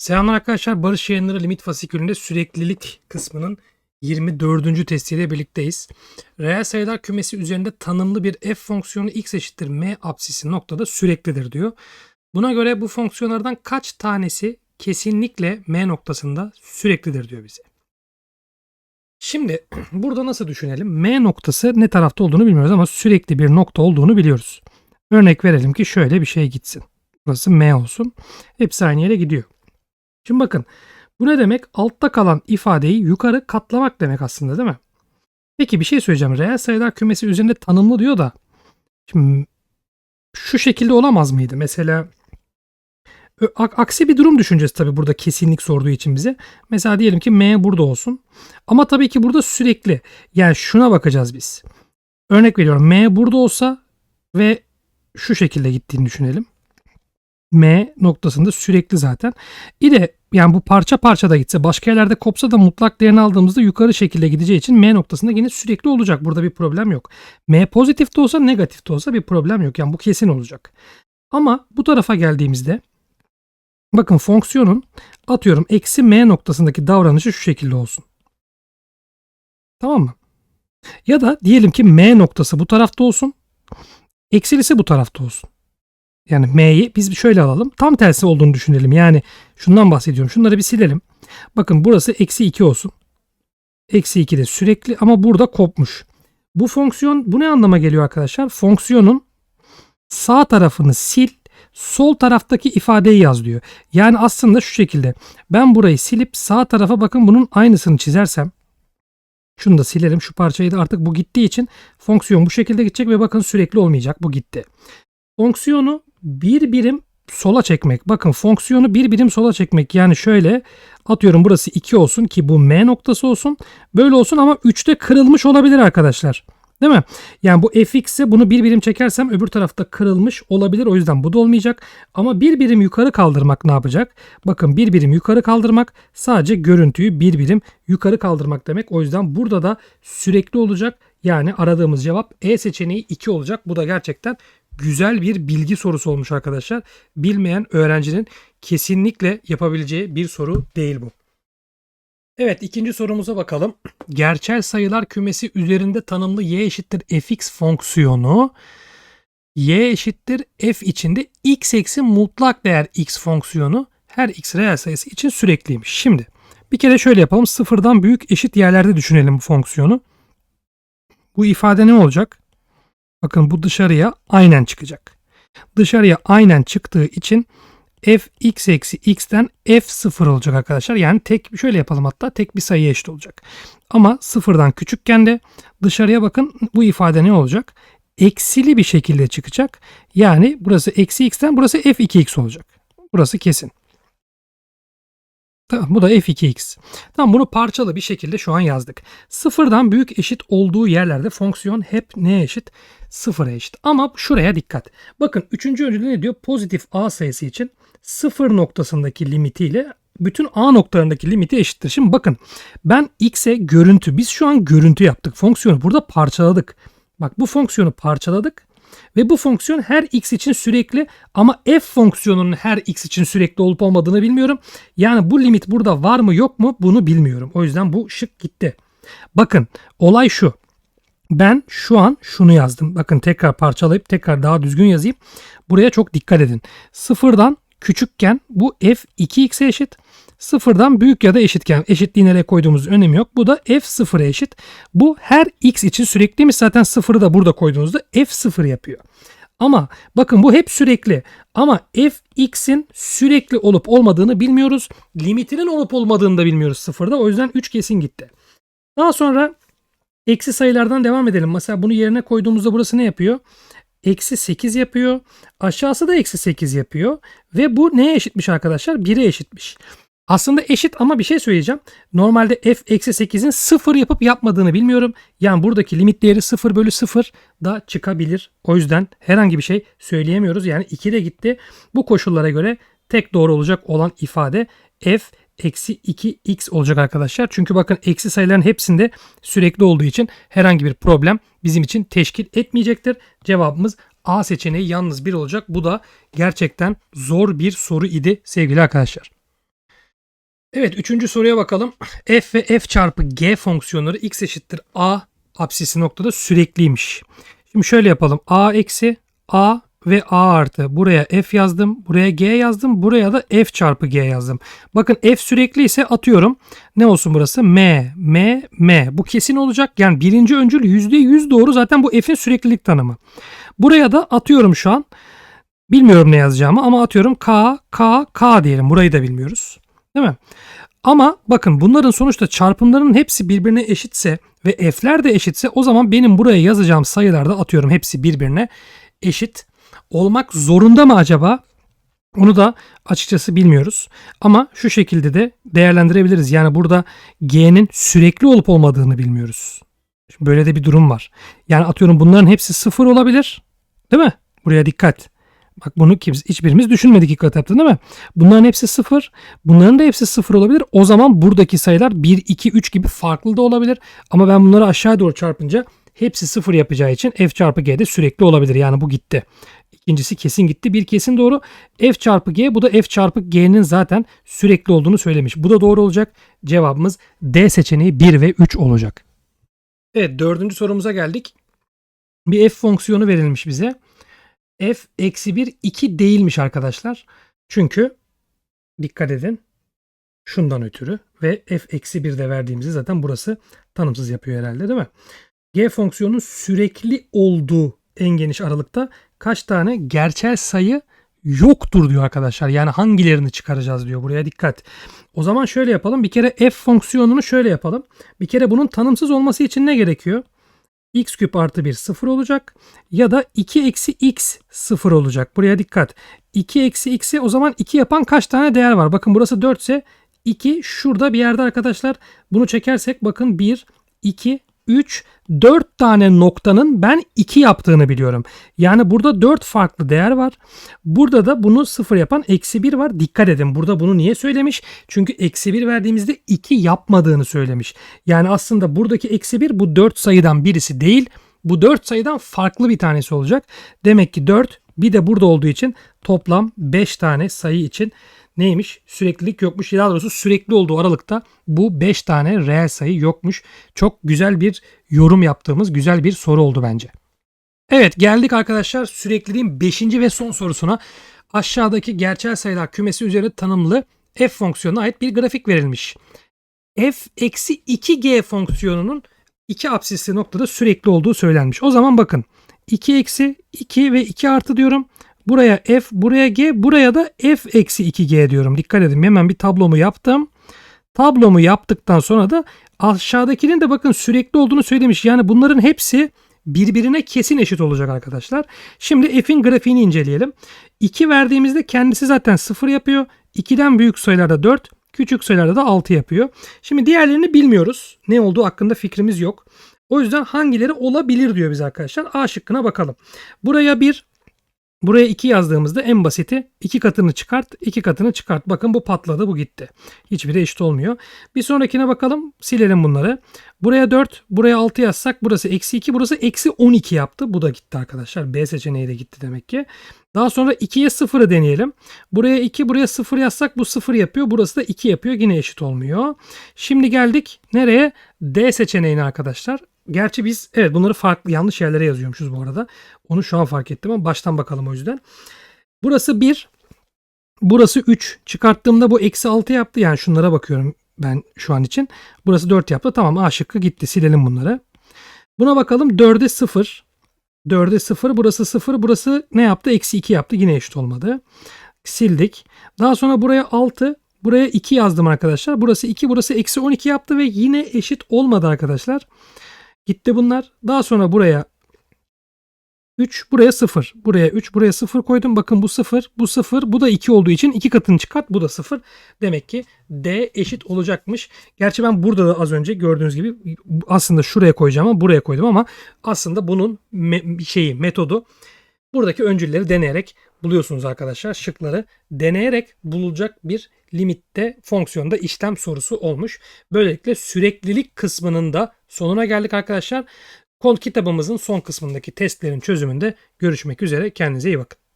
Selamlar arkadaşlar. Barış Yayınları Limit Fasikülünde süreklilik kısmının 24. testiyle birlikteyiz. Reel sayılar kümesi üzerinde tanımlı bir f fonksiyonu x eşittir m apsisi noktada süreklidir diyor. Buna göre bu fonksiyonlardan kaç tanesi kesinlikle m noktasında süreklidir diyor bize. Şimdi burada nasıl düşünelim? M noktası ne tarafta olduğunu bilmiyoruz ama sürekli bir nokta olduğunu biliyoruz. Örnek verelim ki şöyle bir şey gitsin. Burası M olsun. Hepsi aynı yere gidiyor. Şimdi bakın bu ne demek? Altta kalan ifadeyi yukarı katlamak demek aslında değil mi? Peki bir şey söyleyeceğim. Reel sayılar kümesi üzerinde tanımlı diyor da şimdi şu şekilde olamaz mıydı? Mesela aksi bir durum düşüneceğiz tabii burada kesinlik sorduğu için bize. Mesela diyelim ki M burada olsun. Ama tabii ki burada sürekli. Yani şuna bakacağız biz. Örnek veriyorum. M burada olsa ve şu şekilde gittiğini düşünelim. M noktasında sürekli zaten. İle yani bu parça parça da gitse başka yerlerde kopsa da mutlak değerini aldığımızda yukarı şekilde gideceği için M noktasında yine sürekli olacak. Burada bir problem yok. M pozitif de olsa negatif de olsa bir problem yok. Yani bu kesin olacak. Ama bu tarafa geldiğimizde bakın fonksiyonun atıyorum eksi M noktasındaki davranışı şu şekilde olsun. Tamam mı? Ya da diyelim ki M noktası bu tarafta olsun. Eksilisi bu tarafta olsun. Yani M'yi biz şöyle alalım. Tam tersi olduğunu düşünelim. Yani şundan bahsediyorum. Şunları bir silelim. Bakın burası eksi 2 olsun. Eksi 2 de sürekli ama burada kopmuş. Bu fonksiyon bu ne anlama geliyor arkadaşlar? Fonksiyonun sağ tarafını sil, sol taraftaki ifadeyi yaz diyor. Yani aslında şu şekilde. Ben burayı silip sağ tarafa bakın bunun aynısını çizersem şunu da silelim. Şu parçayı da artık bu gittiği için fonksiyon bu şekilde gidecek ve bakın sürekli olmayacak. Bu gitti. Fonksiyonu bir birim sola çekmek. Bakın fonksiyonu bir birim sola çekmek. Yani şöyle atıyorum burası 2 olsun ki bu M noktası olsun. Böyle olsun ama 3'te kırılmış olabilir arkadaşlar. Değil mi? Yani bu fx'e bunu bir birim çekersem öbür tarafta kırılmış olabilir. O yüzden bu da olmayacak. Ama bir birim yukarı kaldırmak ne yapacak? Bakın bir birim yukarı kaldırmak sadece görüntüyü bir birim yukarı kaldırmak demek. O yüzden burada da sürekli olacak. Yani aradığımız cevap E seçeneği 2 olacak. Bu da gerçekten güzel bir bilgi sorusu olmuş arkadaşlar. Bilmeyen öğrencinin kesinlikle yapabileceği bir soru değil bu. Evet ikinci sorumuza bakalım. Gerçel sayılar kümesi üzerinde tanımlı y eşittir fx fonksiyonu y eşittir f içinde x eksi mutlak değer x fonksiyonu her x reel sayısı için sürekliymiş. Şimdi bir kere şöyle yapalım. Sıfırdan büyük eşit yerlerde düşünelim bu fonksiyonu. Bu ifade ne olacak? Bakın bu dışarıya aynen çıkacak. Dışarıya aynen çıktığı için f x eksi x'ten f sıfır olacak arkadaşlar. Yani tek şöyle yapalım hatta tek bir sayıya eşit olacak. Ama sıfırdan küçükken de dışarıya bakın bu ifade ne olacak? Eksili bir şekilde çıkacak. Yani burası eksi x'ten burası f2x olacak. Burası kesin. Tamam bu da f2x. Tamam bunu parçalı bir şekilde şu an yazdık. Sıfırdan büyük eşit olduğu yerlerde fonksiyon hep neye eşit? Sıfıra eşit. Ama şuraya dikkat. Bakın üçüncü öncülü ne diyor? Pozitif a sayısı için sıfır noktasındaki limitiyle bütün a noktalarındaki limiti eşittir. Şimdi bakın ben x'e görüntü biz şu an görüntü yaptık. Fonksiyonu burada parçaladık. Bak bu fonksiyonu parçaladık. Ve bu fonksiyon her x için sürekli ama f fonksiyonunun her x için sürekli olup olmadığını bilmiyorum. Yani bu limit burada var mı yok mu bunu bilmiyorum. O yüzden bu şık gitti. Bakın olay şu. Ben şu an şunu yazdım. Bakın tekrar parçalayıp tekrar daha düzgün yazayım. Buraya çok dikkat edin. Sıfırdan küçükken bu f 2x'e eşit. Sıfırdan büyük ya da eşitken eşitliği nereye koyduğumuz önemi yok. Bu da f sıfıra eşit. Bu her x için sürekliymiş. Zaten sıfırı da burada koyduğunuzda f sıfır yapıyor. Ama bakın bu hep sürekli. Ama f x'in sürekli olup olmadığını bilmiyoruz. Limitinin olup olmadığını da bilmiyoruz sıfırda. O yüzden 3 kesin gitti. Daha sonra eksi sayılardan devam edelim. Mesela bunu yerine koyduğumuzda burası ne yapıyor? Eksi 8 yapıyor. Aşağısı da eksi 8 yapıyor. Ve bu neye eşitmiş arkadaşlar? 1'e eşitmiş. Aslında eşit ama bir şey söyleyeceğim. Normalde f eksi 8'in 0 yapıp yapmadığını bilmiyorum. Yani buradaki limit değeri 0 bölü 0 da çıkabilir. O yüzden herhangi bir şey söyleyemiyoruz. Yani 2 de gitti. Bu koşullara göre tek doğru olacak olan ifade f eksi 2x olacak arkadaşlar. Çünkü bakın eksi sayıların hepsinde sürekli olduğu için herhangi bir problem bizim için teşkil etmeyecektir. Cevabımız A seçeneği yalnız bir olacak. Bu da gerçekten zor bir soru idi sevgili arkadaşlar. Evet üçüncü soruya bakalım. f ve f çarpı g fonksiyonları x eşittir a apsisi noktada sürekliymiş. Şimdi şöyle yapalım. a eksi a ve a artı. Buraya f yazdım. Buraya g yazdım. Buraya da f çarpı g yazdım. Bakın f sürekli ise atıyorum. Ne olsun burası? m, m, m. Bu kesin olacak. Yani birinci öncül %100 doğru. Zaten bu f'in süreklilik tanımı. Buraya da atıyorum şu an. Bilmiyorum ne yazacağımı ama atıyorum k, k, k diyelim. Burayı da bilmiyoruz. Değil mi? Ama bakın bunların sonuçta çarpımlarının hepsi birbirine eşitse ve f'ler de eşitse o zaman benim buraya yazacağım sayılarda atıyorum hepsi birbirine eşit olmak zorunda mı acaba? Onu da açıkçası bilmiyoruz. Ama şu şekilde de değerlendirebiliriz. Yani burada g'nin sürekli olup olmadığını bilmiyoruz. Şimdi böyle de bir durum var. Yani atıyorum bunların hepsi sıfır olabilir. Değil mi? Buraya dikkat. Bak bunu kimse, hiçbirimiz düşünmedik ilk etapta değil mi? Bunların hepsi sıfır. Bunların da hepsi sıfır olabilir. O zaman buradaki sayılar 1, 2, 3 gibi farklı da olabilir. Ama ben bunları aşağı doğru çarpınca hepsi sıfır yapacağı için f çarpı g de sürekli olabilir. Yani bu gitti. İkincisi kesin gitti. Bir kesin doğru. F çarpı G bu da F çarpı G'nin zaten sürekli olduğunu söylemiş. Bu da doğru olacak. Cevabımız D seçeneği 1 ve 3 olacak. Evet dördüncü sorumuza geldik. Bir f fonksiyonu verilmiş bize. F eksi 1 2 değilmiş arkadaşlar. Çünkü dikkat edin şundan ötürü ve f eksi 1 de verdiğimizde zaten burası tanımsız yapıyor herhalde değil mi? G fonksiyonunun sürekli olduğu en geniş aralıkta kaç tane gerçel sayı yoktur diyor arkadaşlar. Yani hangilerini çıkaracağız diyor. Buraya dikkat. O zaman şöyle yapalım. Bir kere f fonksiyonunu şöyle yapalım. Bir kere bunun tanımsız olması için ne gerekiyor? X küp artı 1 sıfır olacak. Ya da 2 eksi x sıfır olacak. Buraya dikkat. 2 eksi x'i o zaman 2 yapan kaç tane değer var? Bakın burası 4 ise 2 şurada bir yerde arkadaşlar. Bunu çekersek bakın 1, 2, 3, 4 tane noktanın ben 2 yaptığını biliyorum. Yani burada 4 farklı değer var. Burada da bunu 0 yapan eksi 1 var. Dikkat edin burada bunu niye söylemiş? Çünkü eksi 1 verdiğimizde 2 yapmadığını söylemiş. Yani aslında buradaki eksi 1 bu 4 sayıdan birisi değil. Bu 4 sayıdan farklı bir tanesi olacak. Demek ki 4 bir de burada olduğu için toplam 5 tane sayı için neymiş? Süreklilik yokmuş. Daha doğrusu sürekli olduğu aralıkta bu 5 tane reel sayı yokmuş. Çok güzel bir yorum yaptığımız güzel bir soru oldu bence. Evet geldik arkadaşlar sürekliliğin 5. ve son sorusuna. Aşağıdaki gerçel sayılar kümesi üzerinde tanımlı f fonksiyonuna ait bir grafik verilmiş. f eksi 2g fonksiyonunun iki apsisli noktada sürekli olduğu söylenmiş. O zaman bakın 2 eksi 2 ve 2 artı diyorum. Buraya f, buraya g, buraya da f eksi 2g diyorum. Dikkat edin hemen bir tablomu yaptım. Tablomu yaptıktan sonra da aşağıdakinin de bakın sürekli olduğunu söylemiş. Yani bunların hepsi birbirine kesin eşit olacak arkadaşlar. Şimdi f'in grafiğini inceleyelim. 2 verdiğimizde kendisi zaten 0 yapıyor. 2'den büyük sayılarda 4, küçük sayılarda da 6 yapıyor. Şimdi diğerlerini bilmiyoruz. Ne olduğu hakkında fikrimiz yok. O yüzden hangileri olabilir diyor biz arkadaşlar. A şıkkına bakalım. Buraya bir Buraya 2 yazdığımızda en basiti 2 katını çıkart, 2 katını çıkart. Bakın bu patladı, bu gitti. Hiçbiri eşit olmuyor. Bir sonrakine bakalım. Silelim bunları. Buraya 4, buraya 6 yazsak burası eksi 2, burası eksi 12 yaptı. Bu da gitti arkadaşlar. B seçeneği de gitti demek ki. Daha sonra 2'ye 0'ı deneyelim. Buraya 2, buraya 0 yazsak bu 0 yapıyor. Burası da 2 yapıyor. Yine eşit olmuyor. Şimdi geldik nereye? D seçeneğine arkadaşlar. Gerçi biz evet bunları farklı yanlış yerlere yazıyormuşuz bu arada. Onu şu an fark ettim ama baştan bakalım o yüzden. Burası 1. Burası 3. Çıkarttığımda bu eksi 6 yaptı. Yani şunlara bakıyorum ben şu an için. Burası 4 yaptı. Tamam A şıkkı gitti. Silelim bunları. Buna bakalım 4'e 0. 4'e 0. Burası 0. Burası ne yaptı? Eksi 2 yaptı. Yine eşit olmadı. Sildik. Daha sonra buraya 6. Buraya 2 yazdım arkadaşlar. Burası 2. Burası eksi 12 yaptı ve yine eşit olmadı arkadaşlar. Gitti bunlar. Daha sonra buraya 3 buraya 0. Buraya 3 buraya 0 koydum. Bakın bu 0 bu 0 bu da 2 olduğu için 2 katını çıkart bu da 0. Demek ki D eşit olacakmış. Gerçi ben burada da az önce gördüğünüz gibi aslında şuraya koyacağım ama buraya koydum ama aslında bunun me- şeyi metodu buradaki öncülleri deneyerek buluyorsunuz arkadaşlar. Şıkları deneyerek bulacak bir limitte fonksiyonda işlem sorusu olmuş. Böylelikle süreklilik kısmının da sonuna geldik arkadaşlar. Kol kitabımızın son kısmındaki testlerin çözümünde görüşmek üzere. Kendinize iyi bakın.